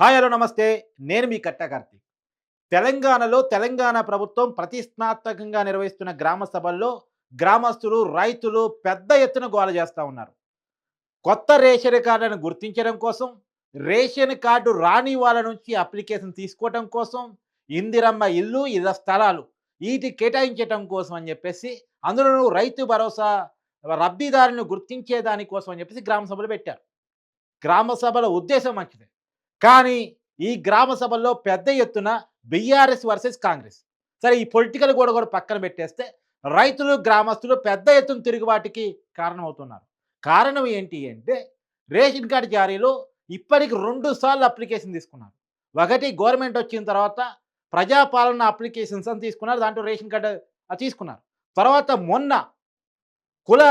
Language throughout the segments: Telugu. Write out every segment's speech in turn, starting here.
హాయ్ హలో నమస్తే. నేను మీ కట్ట కార్తీక్. తెలంగాణలో తెలంగాణ ప్రభుత్వం ప్రతిష్టాత్మకంగా నిర్వహిస్తున్న గ్రామ సభల్లో గ్రామస్తులు రైతులు పెద్ద ఎత్తున గోల చేస్తూ ఉన్నారు. కొత్త రేషన్ కార్డులను గుర్తించడం కోసం రేషన్ కార్డు రాని వాళ్ళ నుంచి అప్లికేషన్ తీసుకోవడం కోసం ఇందిరమ్మ ఇల్లు ఇళ్ళ స్థలాలు వీటి కేటాయించడం కోసం అని చెప్పేసి అందులో రైతు భరోసా రద్దీదారులను గుర్తించే దానికోసం అని చెప్పేసి గ్రామ సభలు పెట్టారు. గ్రామ సభల ఉద్దేశం మంచిదే. కానీ ఈ గ్రామ సభల్లో పెద్ద ఎత్తున బీఆర్ఎస్ వర్సెస్ కాంగ్రెస్. సరే ఈ పొలిటికల్ కూడా కూడా పక్కన పెట్టేస్తే రైతులు గ్రామస్తులు పెద్ద ఎత్తున తిరుగుబాటుకి కారణమవుతున్నారు. కారణం ఏంటి అంటే రేషన్ కార్డు జారీలో ఇప్పటికి రెండు సార్లు అప్లికేషన్ తీసుకున్నారు. ఒకటి గవర్నమెంట్ వచ్చిన తర్వాత ప్రజాపాలన అప్లికేషన్స్ అని తీసుకున్నారు దాంట్లో రేషన్ కార్డు తీసుకున్నారు. తర్వాత మొన్న కుల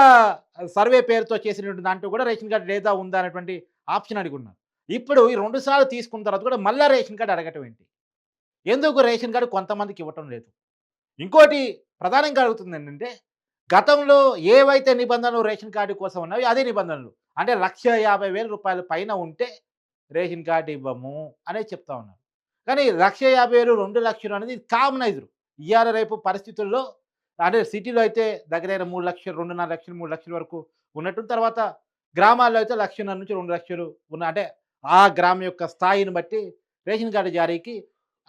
సర్వే పేరుతో చేసినటువంటి దాంట్లో కూడా రేషన్ కార్డు లేదా ఉందా అనేటువంటి ఆప్షన్ అడుగున్నారు ఇప్పుడు ఈ రెండు సార్లు తీసుకున్న తర్వాత కూడా మళ్ళీ రేషన్ కార్డు అడగటం ఏంటి? ఎందుకు రేషన్ కార్డు కొంతమందికి ఇవ్వటం లేదు? ఇంకోటి ప్రధానంగా అడుగుతుంది ఏంటంటే గతంలో ఏవైతే నిబంధనలు రేషన్ కార్డు కోసం ఉన్నాయో అదే నిబంధనలు. అంటే లక్ష యాభై వేల రూపాయల పైన ఉంటే రేషన్ కార్డు ఇవ్వము అనే చెప్తా ఉన్నారు. కానీ లక్ష యాభై వేలు రెండు లక్షలు అనేది కామనైజర్. ఇవాళ రేపు పరిస్థితుల్లో అంటే సిటీలో అయితే దగ్గర మూడు లక్షలు రెండున్నర లక్షలు మూడు లక్షల వరకు ఉన్నట్టు తర్వాత గ్రామాల్లో అయితే లక్షన్నర నుంచి రెండు లక్షలు ఉన్న అంటే ఆ గ్రామం యొక్క స్థాయిని బట్టి రేషన్ కార్డు జారీకి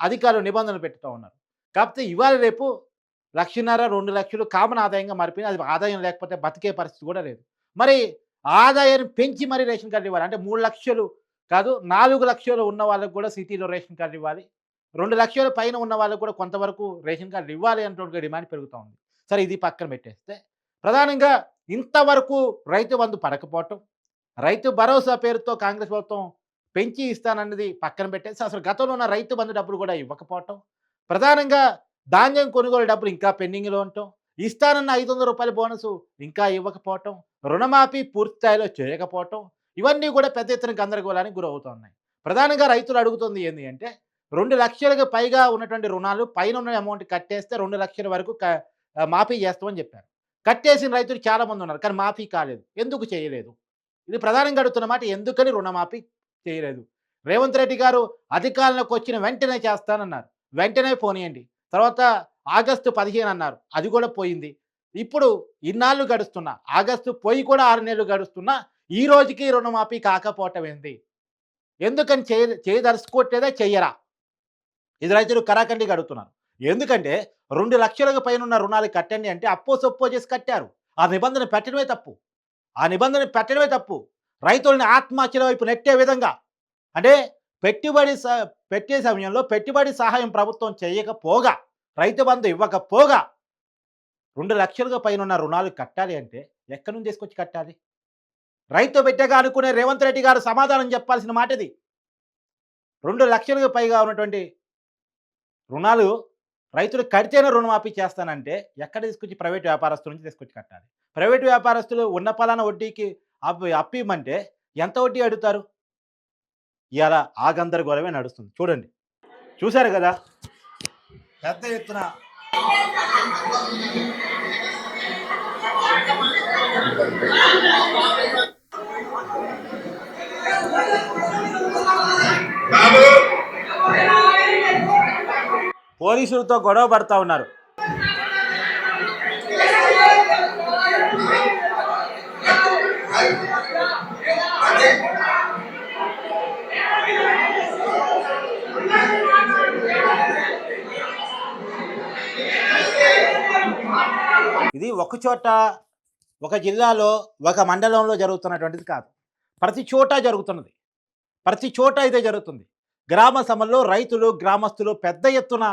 అధికారులు నిబంధనలు పెట్టుతూ ఉన్నారు. కాకపోతే ఇవాళ రేపు లక్షన్నర రెండు లక్షలు కామన్ ఆదాయంగా మారిపోయింది అది ఆదాయం లేకపోతే బతికే పరిస్థితి కూడా లేదు. మరి ఆదాయాన్ని పెంచి మరి రేషన్ కార్డు ఇవ్వాలి. అంటే మూడు లక్షలు కాదు నాలుగు లక్షలు ఉన్న వాళ్ళకు కూడా సిటీలో రేషన్ కార్డు ఇవ్వాలి. రెండు లక్షల పైన ఉన్న వాళ్ళకు కూడా కొంతవరకు రేషన్ కార్డు ఇవ్వాలి అన్నటువంటి డిమాండ్ పెరుగుతూ ఉంది. సరే ఇది పక్కన పెట్టేస్తే ప్రధానంగా ఇంతవరకు రైతు బంధు పడకపోవటం రైతు భరోసా పేరుతో కాంగ్రెస్ ప్రభుత్వం పెంచి ఇస్తానన్నది పక్కన పెట్టేసి అసలు గతంలో ఉన్న రైతు బంధు డబ్బులు కూడా ఇవ్వకపోవటం ప్రధానంగా ధాన్యం కొనుగోలు డబ్బులు ఇంకా పెండింగ్లో ఉండటం ఇస్తానన్న ఐదు వందల రూపాయల బోనస్ ఇంకా ఇవ్వకపోవటం రుణమాఫీ పూర్తి స్థాయిలో చేయకపోవటం ఇవన్నీ కూడా పెద్ద ఎత్తున గందరగోళానికి గురవుతున్నాయి. ప్రధానంగా రైతులు అడుగుతుంది ఏంటి అంటే రెండు లక్షలకు పైగా ఉన్నటువంటి రుణాలు పైన ఉన్న అమౌంట్ కట్టేస్తే రెండు లక్షల వరకు మాఫీ చేస్తామని చెప్పారు. కట్టేసిన రైతులు చాలా మంది ఉన్నారు కానీ మాఫీ కాలేదు. ఎందుకు చేయలేదు? ఇది ప్రధానంగా అడుగుతున్న మాట ఎందుకని రుణమాఫీ చేయలేదు. రేవంత్ రెడ్డి గారు అధికారంలోకి వచ్చిన వెంటనే చేస్తానన్నారు. వెంటనే పోనీయండి తర్వాత ఆగస్టు పదిహేను అన్నారు. అది కూడా పోయింది. ఇప్పుడు ఇన్నాళ్ళు గడుస్తున్నా ఆగస్టు పోయి కూడా ఆరు నెలలు గడుస్తున్నా ఈ రోజుకి రుణమాఫీ కాకపోవటం ఏంది? ఎందుకని చేయ చేయదలుచుకోవట్లేదా చెయ్యరా ఇది రైతులు కరాఖండిగా అడుగుతున్నారు ఎందుకంటే రెండు లక్షలకు పైన ఉన్న రుణాలు కట్టండి అంటే అప్పో సొప్పో చేసి కట్టారు. ఆ నిబంధన పెట్టడమే తప్పు. ఆ నిబంధన పెట్టడమే తప్పు. రైతుల్ని ఆత్మహత్యల వైపు నెట్టే విధంగా. అంటే పెట్టుబడి స- పెట్టే సమయంలో పెట్టుబడి సహాయం ప్రభుత్వం చేయకపోగా రైతు బంధు ఇవ్వకపోగా రెండు లక్షలుగా పైన ఉన్న రుణాలు కట్టాలి అంటే ఎక్కడి నుంచి తీసుకొచ్చి కట్టాలి? రైతు బిడ్డగా అనుకునే రేవంత్ రెడ్డి గారు సమాధానం చెప్పాల్సిన మాట ఇది రెండు లక్షలకు పైగా ఉన్నటువంటి రుణాలు రైతులు కడితేనే రుణమాఫీ చేస్తానంటే ఎక్కడ తీసుకొచ్చి ప్రైవేట్ వ్యాపారస్తుల నుంచి తీసుకొచ్చి కట్టాలి? ప్రైవేట్ వ్యాపారస్తులు ఉన్న పలానా వడ్డీకి అప్పు అప్పిమంటే ఎంత వడ్డీ అడుగుతారు? ఇవాళ ఆ గందరగోళమే నడుస్తుంది. చూడండి. చూశారు కదా? పెద్ద ఎత్తున పోలీసులతో గొడవ పడతా ఉన్నారు. ఇది ఒక చోట ఒక జిల్లాలో ఒక మండలంలో జరుగుతున్నటువంటిది కాదు. ప్రతి చోట జరుగుతున్నది. ప్రతి చోట అయితే జరుగుతుంది. గ్రామ సభల్లో రైతులు గ్రామస్తులు పెద్ద ఎత్తున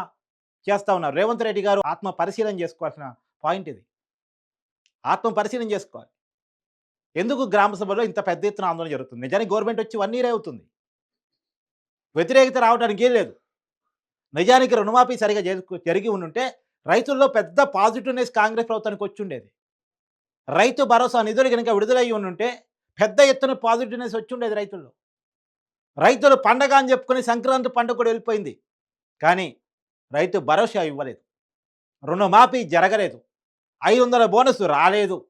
చేస్తూ ఉన్నారు. రేవంత్ రెడ్డి గారు ఆత్మ పరిశీలన చేసుకోవాల్సిన పాయింట్ ఇది. ఆత్మ పరిశీలన చేసుకోవాలి. ఎందుకు గ్రామ సభలో ఇంత పెద్ద ఎత్తున ఆందోళన జరుగుతుంది? నిజానికి గవర్నమెంట్ వచ్చి వన్ ఇయర్ అవుతుంది. వ్యతిరేకత రావడానికి ఏం లేదు. నిజానికి రుణమాఫీ సరిగా జరిగి ఉండుంటే రైతుల్లో పెద్ద పాజిటివ్నెస్ కాంగ్రెస్ ప్రభుత్వానికి వచ్చి ఉండేది. రైతు భరోసా నిధులు కనుక విడుదలయ్యి ఉండుంటే పెద్ద ఎత్తున పాజిటివ్నెస్ వచ్చి ఉండేది రైతుల్లో. రైతులు పండగ అని చెప్పుకుని సంక్రాంతి పండుగ కూడా వెళ్ళిపోయింది. కానీ రైతు భరోసా ఇవ్వలేదు. రుణమాఫీ జరగలేదు. ఐదు వందల బోనస్ రాలేదు.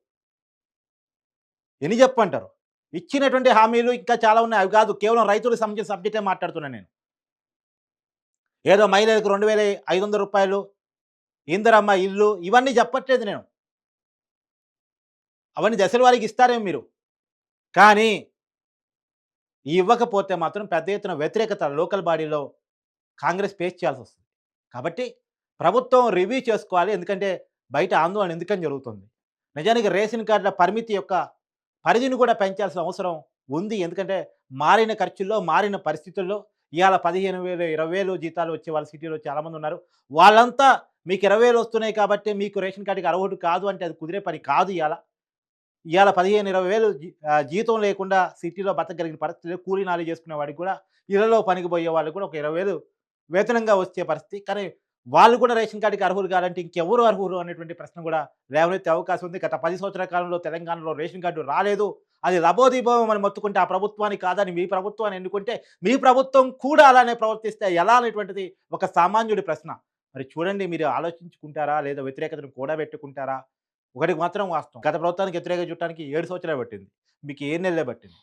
ఎన్ని చెప్పంటారు? ఇచ్చినటువంటి హామీలు ఇంకా చాలా ఉన్నాయి. అవి కాదు కేవలం రైతులకు సంబంధించిన సబ్జెక్టే మాట్లాడుతున్నాను నేను. ఏదో మహిళలకు రెండు వేల ఐదు వందల రూపాయలు ఇందరమ్మ ఇల్లు ఇవన్నీ చెప్పట్లేదు నేను. అవన్నీ దశల వారికి ఇస్తారేమో మీరు. కానీ ఇవ్వకపోతే మాత్రం పెద్ద ఎత్తున వ్యతిరేకత లోకల్ బాడీలో కాంగ్రెస్ ఫేస్ చేయాల్సి వస్తుంది. కాబట్టి ప్రభుత్వం రివ్యూ చేసుకోవాలి. ఎందుకంటే బయట ఆందోళన ఎందుకని జరుగుతుంది? నిజానికి రేషన్ కార్డుల పరిమితి యొక్క పరిధిని కూడా పెంచాల్సిన అవసరం ఉంది. ఎందుకంటే మారిన ఖర్చుల్లో మారిన పరిస్థితుల్లో ఇవాళ పదిహేను వేలు ఇరవై వేలు జీతాలు వచ్చే వాళ్ళ సిటీలో చాలామంది ఉన్నారు. వాళ్ళంతా మీకు ఇరవై వేలు వస్తున్నాయి కాబట్టి మీకు రేషన్ కార్డుకి అర్హుడు కాదు అంటే అది కుదిరే పని కాదు ఇవాళ ఇవాళ పదిహేను ఇరవై వేలు జీ- జీతం లేకుండా సిటీలో బతకగలిగిన పరిస్థితులు కూలీ నాలి చేసుకునే వాడికి కూడా ఇళ్ళలో పనికి పోయే వాళ్ళు కూడా ఒక ఇరవై వేలు వేతనంగా వచ్చే పరిస్థితి. కానీ వాళ్ళు కూడా రేషన్ కార్డుకి అర్హులు కాదంటే ఇంకెవరు అర్హులు అనేటువంటి ప్రశ్న కూడా లేవనెత్తే అవకాశం ఉంది. గత పది సంవత్సరాల కాలంలో తెలంగాణలో రేషన్ కార్డు రాలేదు. అది లబోదీభవం అని మొత్తుకుంటే ఆ ప్రభుత్వానికి కాదని మీ ప్రభుత్వాన్ని ఎన్నుకుంటే మీ ప్రభుత్వం కూడా అలానే ప్రవర్తిస్తే ఎలా అనేటువంటిది ఒక సామాన్యుడి ప్రశ్న. మరి చూడండి మీరు ఆలోచించుకుంటారా? లేదా వ్యతిరేకతను కూడా పెట్టుకుంటారా? ఒకటికి మాత్రం వాస్తవం. గత ప్రభుత్వానికి వ్యతిరేక చూడటానికి ఏడు సంవత్సరాలు పట్టింది. మీకు ఏ నెలలే పట్టింది.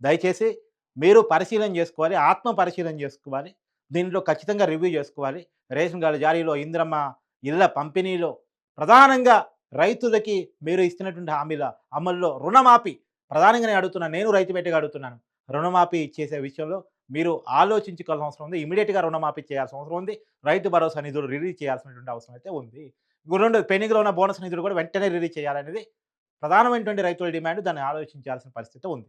దయచేసి మీరు పరిశీలన చేసుకోవాలి ఆత్మ పరిశీలన చేసుకోవాలి. దీంట్లో ఖచ్చితంగా రివ్యూ చేసుకోవాలి. రేషన్ కార్డు జారీలో ఇంద్రమ్మ ఇళ్ళ పంపిణీలో ప్రధానంగా రైతులకి మీరు ఇస్తున్నటువంటి హామీల అమల్లో రుణమాఫీ. ప్రధానంగా నేను అడుగుతున్నాను నేను రైతు పెట్టగా అడుగుతున్నాను. రుణమాఫీ చేసే విషయంలో మీరు ఆలోచించుకోవాల్సిన అవసరం ఉంది. ఇమీడియట్గా రుణమాఫీ చేయాల్సిన అవసరం ఉంది. రైతు భరోసా నిధులు రిలీజ్ చేయాల్సినటువంటి అవసరం అయితే ఉంది. రెండు పెండింగ్లో ఉన్న బోనస్ నిధులు కూడా వెంటనే రిలీజ్ చేయాలనేది ప్రధానమైనటువంటి రైతుల డిమాండ్. దాన్ని ఆలోచించాల్సిన పరిస్థితి ఉంది.